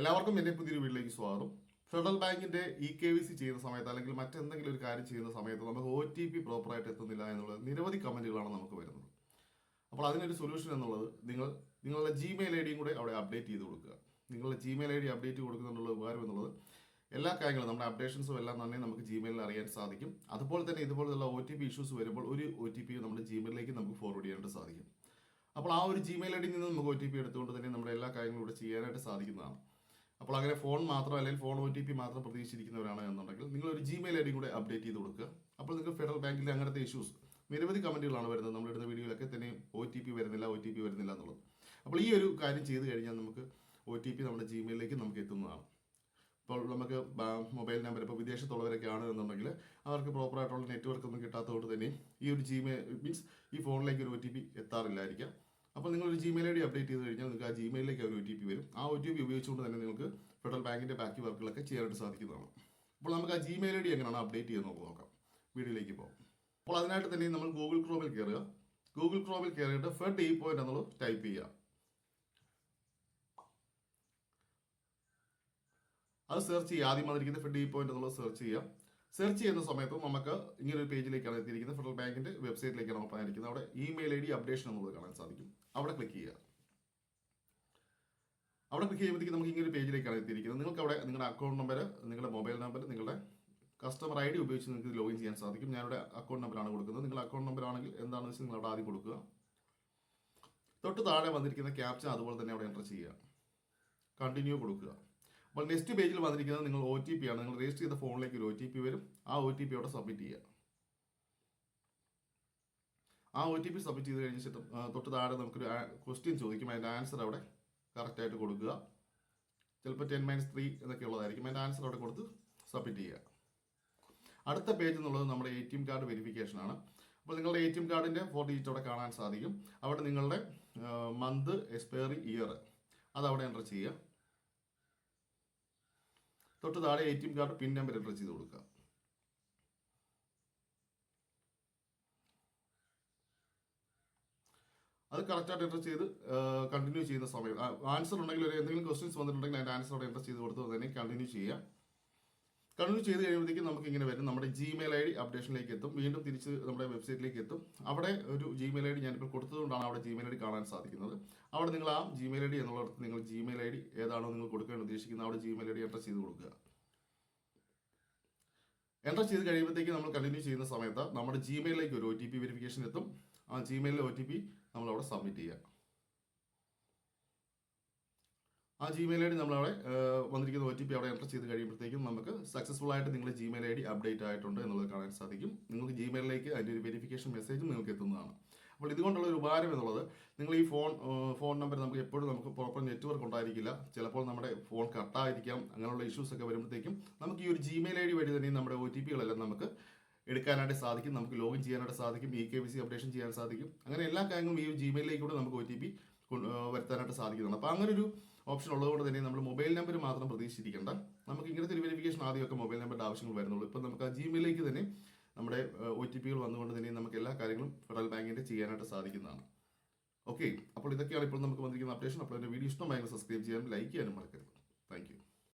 എല്ലാവർക്കും എന്റെ പുതിയൊരു വീട്ടിലേക്ക് സ്വാഗതം. ഫെഡറൽ ബാങ്കിന്റെ ഇ കെ വി സി ചെയ്യുന്ന സമയത്ത് അല്ലെങ്കിൽ മറ്റെന്തെങ്കിലും ഒരു കാര്യം ചെയ്യുന്ന സമയത്ത് നമുക്ക് ഒ ടി പി പ്രോപ്പറായിട്ട് എത്തുന്നില്ല എന്നുള്ള നിരവധി കമന്റുകളാണ് നമുക്ക് വരുന്നത്. അപ്പോൾ അതിനൊരു സൊല്യൂഷൻ എന്നുള്ളത് നിങ്ങൾ നിങ്ങളുടെ ജിമെയിൽ ഐ ഡിയും കൂടെ അവിടെ അപ്ഡേറ്റ് ചെയ്ത് കൊടുക്കുക. നിങ്ങളുടെ ജിമെയിൽ ഐ ഡി അപ്ഡേറ്റ് കൊടുക്കുന്നുള്ള ഉപകാരം എന്നുള്ളത് എല്ലാ കാര്യങ്ങളും നമ്മുടെ അപ്ഡേഷൻസും എല്ലാം തന്നെ നമുക്ക് ജിമെയിലിൽ അറിയാൻ സാധിക്കും. അതുപോലെ തന്നെ ഇതുപോലെയുള്ള ഒ ടി പി ഇഷ്യൂസ് വരുമ്പോൾ ഒരു ഒ ടി പി നമ്മുടെ ജിമെയിലേക്ക് നമുക്ക് ഫോർവേഡ് ചെയ്യാനായിട്ട് സാധിക്കും. അപ്പോൾ ആ ഒരു ജിമെയിൽ ഐ ഡിയിൽ നിന്ന് നമുക്ക് ഒ ടി പി എടുത്തുകൊണ്ട് തന്നെ നമ്മുടെ എല്ലാ കാര്യങ്ങളും ഇവിടെ ചെയ്യാനായിട്ട് സാധിക്കുന്നതാണ്. അപ്പോൾ അങ്ങനെ ഫോൺ മാത്രം അല്ലെങ്കിൽ ഫോൺ ഒ ടി പി മാത്രം പ്രതീക്ഷിച്ചിരിക്കുന്നവരാണ് എന്നുണ്ടെങ്കിൽ നിങ്ങൾ ഒരു ജിമെയിൽ ഐ ഡി കൂടെ അപ്ഡേറ്റ് ചെയ്ത് കൊടുക്കുക. അപ്പോൾ നിങ്ങൾക്ക് ഫെഡറൽ ബാങ്കിലെ അങ്ങനത്തെ ഇഷ്യൂസ് നിരവധി കമന്റുകളാണ് വരുന്നത്. നമ്മളിടുന്ന വീഡിയോയിലൊക്കെ തന്നെ ഒ ടി പി വരുന്നില്ല ഒ ടി പി വരുന്നില്ല എന്നുള്ളത്. അപ്പോൾ ഈ ഒരു കാര്യം ചെയ്ത് കഴിഞ്ഞാൽ നമുക്ക് ഒ ടി പി നമ്മുടെ ജിമെയിലേക്ക് നമുക്ക് എത്തുന്നതാണ്. ഇപ്പോൾ നമുക്ക് മൊബൈൽ നമ്പർ ഇപ്പോൾ വിദേശത്തുള്ളവരൊക്കെ ആണ് എന്നുണ്ടെങ്കിൽ അവർക്ക് പ്രോപ്പറായിട്ടുള്ള നെറ്റ്വർക്ക് ഒന്നും കിട്ടാത്തതുകൊണ്ട് തന്നെ ഈ ഒരു ജിമെയിൽ മീൻസ് ഈ ഫോണിലേക്ക് ഒരു ഒ ടി പി എത്താറില്ലായിരിക്കാം. അപ്പോൾ നിങ്ങൾ ഒരു ജിമെയിൽ ഐ ഡി അപ്ഡേറ്റ് ചെയ്ത് കഴിഞ്ഞാൽ നിങ്ങൾക്ക് ആ ജിമെയിലേക്ക് ഒരു ഒ ടി പി വരും. ആ ഒ ടി പി ഉപയോഗിച്ചുകൊണ്ട് തന്നെ നിങ്ങൾക്ക് ഫെഡറൽ ബാങ്കിന്റെ ബാക്കി വർക്കുകളൊക്കെ ചെയ്യാനായിട്ട് സാധിക്കുന്നതാണ്. അപ്പോൾ നമുക്ക് ആ ജിമെയിൽ ഐ ഡി എങ്ങനെയാണ് അപ്ഡേറ്റ് ചെയ്യുന്നത് നോക്കാം. വീഡിയോയിലേക്ക് പോകാം. അപ്പോൾ അതിനായിട്ട് തന്നെ നമ്മൾ ഗൂഗിൾ ക്രോമിൽ കയറുക. ഗൂഗിൾ ക്രോമിൽ കയറിയിട്ട് ഫെഡ് ഇ പോയിന്റ് എന്നുള്ളത് ടൈപ്പ് ചെയ്യുക. അത് സെർച്ച് ചെയ്യുക. ആദ്യം വന്നിരിക്കുന്ന ഫെഡ് ഇ പോയിന്റ് എന്നുള്ളത് സെർച്ച് ചെയ്യുക. സെർച്ച് ചെയ്യുന്ന സമയത്ത് നമുക്ക് ഇങ്ങനെ ഒരു പേജിലേക്കാണ് എത്തിയിരിക്കുന്നത്. ഫെഡറൽ ബാങ്കിന്റെ വെബ്സൈറ്റിലേക്കാണ് ഓപ്പൺ ആയിരിക്കുന്നത് അവിടെ ഇമെയിൽ ഐ ഡി അപ്ഡേഷൻ എന്നുള്ളത് കാണാൻ സാധിക്കും. അവിടെ ക്ലിക്ക് ചെയ്യുക. അവിടെ ക്ലിക്ക് ചെയ്യുമ്പോഴത്തേക്ക് നമുക്ക് ഇങ്ങനെ ഒരു പേജിലേക്കാണ് എത്തിയിരിക്കുന്നത്. നിങ്ങൾക്ക് അവിടെ നിങ്ങളുടെ അക്കൗണ്ട് നമ്പർ നിങ്ങളുടെ മൊബൈൽ നമ്പർ നിങ്ങളുടെ കസ്റ്റമർ ഐ ഡി ഉപയോഗിച്ച് നിങ്ങൾക്ക് ലോഗിൻ ചെയ്യാൻ സാധിക്കും. ഞാനിവിടെ അക്കൗണ്ട് നമ്പറാണ് കൊടുക്കുന്നത്. നിങ്ങളുടെ അക്കൗണ്ട് നമ്പർ ആണെങ്കിൽ എന്താണെന്ന് വെച്ചാൽ നിങ്ങൾ അവിടെ ആദ്യം കൊടുക്കുക. തൊട്ട് താഴെ വന്നിരിക്കുന്ന ക്യാപ്ച അതുപോലെ തന്നെ അവിടെ എന്റർ ചെയ്യുക. കണ്ടിന്യൂ കൊടുക്കുക. അപ്പോൾ നെക്സ്റ്റ് പേജിൽ വന്നിരിക്കുന്നത് നിങ്ങൾ ഒ ടി പി ആണ്. നിങ്ങൾ രജിസ്റ്റർ ചെയ്ത ഫോണിലേക്ക് ഒരു ഒ ടി പി വരും. ആ ഒ ടി പി അവിടെ സബ്മിറ്റ് ചെയ്യുക. ആ ഒ ടി പി സബ്മിറ്റ് ചെയ്ത് കഴിഞ്ഞ ശേഷം തൊട്ട് താഴെ നമുക്കൊരു ക്വസ്റ്റ്യൻ ചോദിക്കും. അതിന്റെ ആൻസർ അവിടെ കറക്റ്റായിട്ട് കൊടുക്കുക. ചിലപ്പോൾ ടെൻ മൈനസ് ത്രീ എന്നൊക്കെ ഉള്ളതായിരിക്കും. അതിന്റെ ആൻസർ അവിടെ കൊടുത്ത് സബ്മിറ്റ് ചെയ്യുക. അടുത്ത പേജ് എന്നുള്ളത് നമ്മുടെ A T M card verification ആണ്. അപ്പോൾ നിങ്ങളുടെ എ ടി എം കാർഡിന്റെ ഫോർ ഡിജിറ്റ് അവിടെ കാണാൻ സാധിക്കും. അവിടെ നിങ്ങളുടെ മന്ത് എക്സ്പയറി ഇയർ അതവിടെ എന്റർ ചെയ്യുക. തൊട്ട് താഴെ A T M card pin number enter ചെയ്ത് കൊടുക്കുക. അത് കറക്റ്റായിട്ട് എന്റർ ചെയ്ത് കണ്ടിന്യൂ ചെയ്യുന്ന സമയം. ആൻസർ ഉണ്ടെങ്കിൽ ഒരു എന്തെങ്കിലും ക്വസ്റ്റ്യൻസ് വന്നിട്ടുണ്ടെങ്കിൽ അതിന്റെ ആൻസർ അവിടെ എന്റർ ചെയ്ത് കൊടുത്ത് തന്നെ കണ്ടിന്യൂ ചെയ്യാം കണ്ടിന്യൂ ചെയ്ത് കഴിയുമ്പോഴത്തേക്കും നമുക്ക് ഇങ്ങനെ വരും. നമ്മുടെ ജിമെയിൽ ഐ ഡി അപ്ഡേഷനിലേക്ക് എത്തും. വീണ്ടും തിരിച്ച് നമ്മുടെ വെബ്സൈറ്റിലേക്ക് എത്തും. അവിടെ ഒരു ജിമെയിൽ ഐ ഡി ഞാനിപ്പോൾ കൊടുത്തതുകൊണ്ടാണ് അവിടെ ജിമെയിൽ ഐ ഡി കാണാൻ സാധിക്കുന്നത്. അവിടെ നിങ്ങൾ ആ ജിമെയിൽ ഐ ഡി എന്നുള്ളിടത്ത് നിങ്ങൾ ജിമെയിൽ ഐ ഡി ഏതാണോ നിങ്ങൾ കൊടുക്കാൻ ഉദ്ദേശിക്കുന്നത് അവിടെ ജിമെയിൽ ഐ ഡി എന്റർ ചെയ്ത് കൊടുക്കുക. എന്റർ ചെയ്ത് കഴിയുമ്പോഴത്തേക്ക് നമ്മൾ കണ്ടിന്യൂ ചെയ്യുന്ന സമയത്ത് നമ്മുടെ ജിമെയിലിലേക്ക് ഒരു ഒ ടി പി വെരിഫിക്കേഷൻ എത്തും. ആ ജിമെയിലിലെ ഒ ടി പി നമ്മൾ അവിടെ സബ്മിറ്റ് ചെയ്യുക ആ ജിമെയിൽ ഐ ഡി നമ്മളവിടെ വന്നിരിക്കുന്ന ഒ ടി പി അവിടെ എന്റർ ചെയ്ത് കഴിയുമ്പോഴത്തേക്കും നമുക്ക് സക്സസ്ഫുൾ ആയിട്ട് നിങ്ങളുടെ ജിമെയിൽ ഐ ഡി അപ്ഡേറ്റ് ആയിട്ടുണ്ട് എന്നുള്ളത് കാണാൻ സാധിക്കും. നിങ്ങൾക്ക് ജിമെയിലിലേക്ക് അതിന്റെ ഒരു വെരിഫിക്കേഷൻ മെസ്സേജും നിങ്ങൾക്ക് എത്തുന്നതാണ്. അപ്പോൾ ഇതുകൊണ്ടുള്ള ഒരു ഉപകാരം എന്നുള്ളത് നിങ്ങൾ ഈ ഫോൺ ഫോൺ നമ്പർ നമുക്ക് എപ്പോഴും നമുക്ക് പ്രോപ്പർ നെറ്റ്വർക്ക് ഉണ്ടായിരിക്കില്ല. ചിലപ്പോൾ നമ്മുടെ ഫോൺ കട്ടായിരിക്കാം അങ്ങനെയുള്ള ഇഷ്യൂസ് ഒക്കെ വരുമ്പോഴത്തേക്കും നമുക്ക് ഈ ഒരു ജിമെയിൽ ഐ ഡി വഴി തന്നെ നമ്മുടെ ഒ ടി പികളെല്ലാം നമുക്ക് എടുക്കാനായിട്ട് സാധിക്കും നമുക്ക് ലോഗിൻ ചെയ്യാനായിട്ട് സാധിക്കും E K B C updation ചെയ്യാൻ സാധിക്കും. അങ്ങനെ എല്ലാ കാര്യങ്ങളും ഈ ജിമെയിലേക്കൂടെ കൂടെ നമുക്ക് ഒ ടി പി വരുത്താനായിട്ട് സാധിക്കുന്നതാണ്. അപ്പോൾ അങ്ങനെ ഒരു ഓപ്ഷൻ ഉള്ളതുകൊണ്ട് തന്നെ നമ്മൾ മൊബൈൽ നമ്പർ മാത്രം പ്രതീക്ഷിച്ചിരിക്കേണ്ട. നമുക്ക് ഇങ്ങനത്തെ ഒരു വെരിഫിക്കേഷൻ ആദ്യമൊക്കെ മൊബൈൽ നമ്പറിന്റെ ആവശ്യങ്ങൾ വരുന്നുള്ളൂ. ഇപ്പം നമുക്ക് ആ ജിമെയിലേക്ക് തന്നെ നമ്മുടെ ഒ ടി പികൾ വന്നുകൊണ്ട് തന്നെ നമുക്ക് എല്ലാ കാര്യങ്ങളും ഫെഡറൽ ബാങ്കിന്റെ ചെയ്യാനായിട്ട് സാധിക്കുന്നതാണ്. ഓക്കെ അപ്പോൾ ഇതൊക്കെയാണ് ഇപ്പോൾ നമുക്ക് വന്നിരിക്കുന്ന അപ്ഡേഷൻ അപ്പോൾ എന്റെ വീഡിയോ ഇഷ്ടമായെങ്കിൽ സബ്സ്ക്രൈബ് ചെയ്യാനും ലൈക്ക് ചെയ്യാനും മറക്കരുത്.